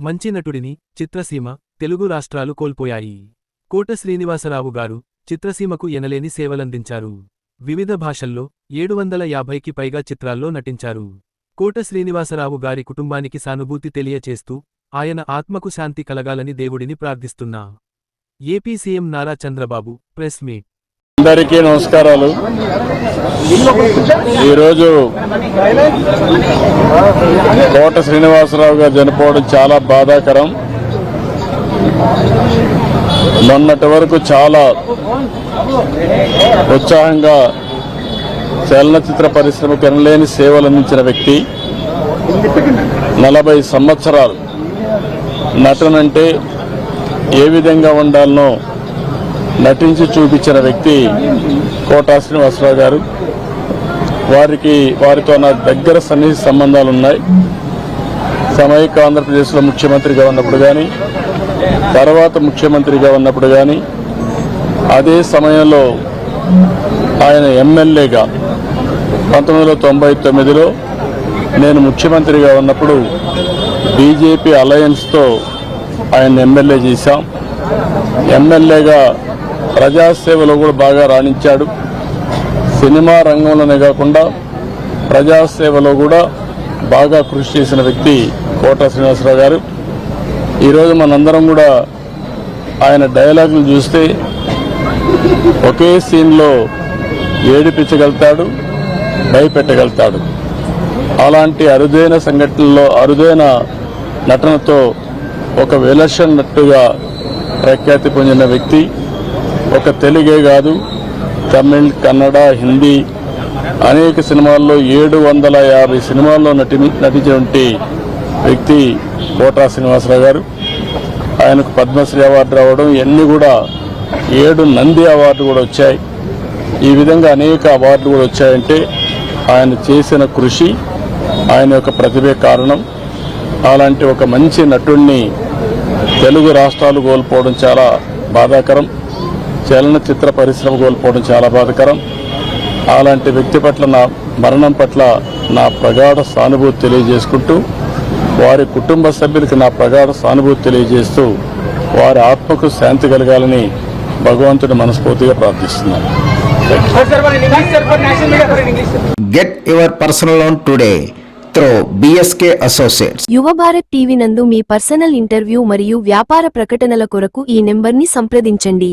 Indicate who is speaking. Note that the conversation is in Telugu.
Speaker 1: మంచి నటుడిని చిత్రసీమ తెలుగు రాష్ట్రాలు కోల్పోయాయి. కోట శ్రీనివాసరావు గారు చిత్రసీమకు ఎనలేని సేవలందించారు. వివిధ భాషల్లో ఏడు వందల యాభైకి పైగా చిత్రాల్లో నటించారు. కోట శ్రీనివాసరావు గారి కుటుంబానికి సానుభూతి తెలియచేస్తూ ఆయన ఆత్మకు శాంతి కలగాలని దేవుడిని ప్రార్థిస్తున్నా. AP CM Nara Chandrababu press meet.
Speaker 2: అందరికీ నమస్కారాలు. ఈరోజు కోట శ్రీనివాసరావు గారు చనిపోవడం చాలా బాధాకరం. మొన్నటి వరకు చాలా ఉత్సాహంగా చలనచిత్ర పరిశ్రమకు ఎనలేని సేవలు అందించిన వ్యక్తి. నలభై సంవత్సరాలు నటనంటే ఏ విధంగా ఉండాలనో నటించి చూపించిన వ్యక్తి కోటా శ్రీనివాసరావు గారు. వారికి వారితో నా దగ్గర సన్నిహిత సంబంధాలు ఉన్నాయి సమైక ఆంధ్రప్రదేశ్లో ముఖ్యమంత్రిగా ఉన్నప్పుడు కానీ తర్వాత ముఖ్యమంత్రిగా ఉన్నప్పుడు కానీ అదే సమయంలో ఆయన ఎమ్మెల్యేగా పంతొమ్మిది వందల తొంభై తొమ్మిదిలో నేను ముఖ్యమంత్రిగా ఉన్నప్పుడు బీజేపీ అలయన్స్తో ఆయన ఎమ్మెల్యే చేశాం. ఎమ్మెల్యేగా ప్రజాసేవలో కూడా బాగా రాణించాడు. సినిమా రంగంలోనే కాకుండా ప్రజాసేవలో కూడా బాగా కృషి చేసిన వ్యక్తి కోట శ్రీనివాసరావు గారు. ఈరోజు మనందరం కూడా ఆయన డైలాగులు చూస్తే ఒకే సీన్లో ఏడిపించగలుగుతాడు భయపెట్టగలుగుతాడు. అలాంటి అరుదైన సంఘటనలో అరుదైన నటనతో ఒక విలక్షణట్టుగా ప్రఖ్యాతి పొందిన వ్యక్తి ఒక తెలుగే కాదు తమిళ్ కన్నడ హిందీ అనేక సినిమాల్లో ఏడు వందల యాభై సినిమాల్లో నటి నటించినటువంటి వ్యక్తి కోటా శ్రీనివాసరావు గారు. ఆయనకు పద్మశ్రీ అవార్డు రావడం ఇవన్నీ కూడా ఏడు నంది అవార్డు కూడా వచ్చాయి. ఈ విధంగా అనేక అవార్డులు కూడా వచ్చాయంటే ఆయన చేసిన కృషి ఆయన యొక్క ప్రతిభే కారణం. అలాంటి ఒక మంచి నటుణ్ణి తెలుగు రాష్ట్రాలు కోల్పోవడం చాలా బాధాకరం. చలనచిత్ర పరిశ్రమ కోల్పోవడం చాలా బాధాకరం. అలాంటి వ్యక్తి పట్ల నా మరణం పట్ల నా ప్రగాఢ సానుభూతి తెలియజేసుకుంటూ వారి కుటుంబ సభ్యులకి నా ప్రగాఢ సానుభూతి తెలియజేస్తూ వారి ఆత్మకు శాంతి కలగాలని భగవంతుని మనస్ఫూర్తిగా ప్రార్థిస్తున్నాను.
Speaker 3: Personal loan today through BSK Associates.
Speaker 4: యువ భారత్ టీవీ నందు మీ పర్సనల్ ఇంటర్వ్యూ మరియు వ్యాపార ప్రకటనల కొరకు ఈ నెంబర్ని సంప్రదించండి.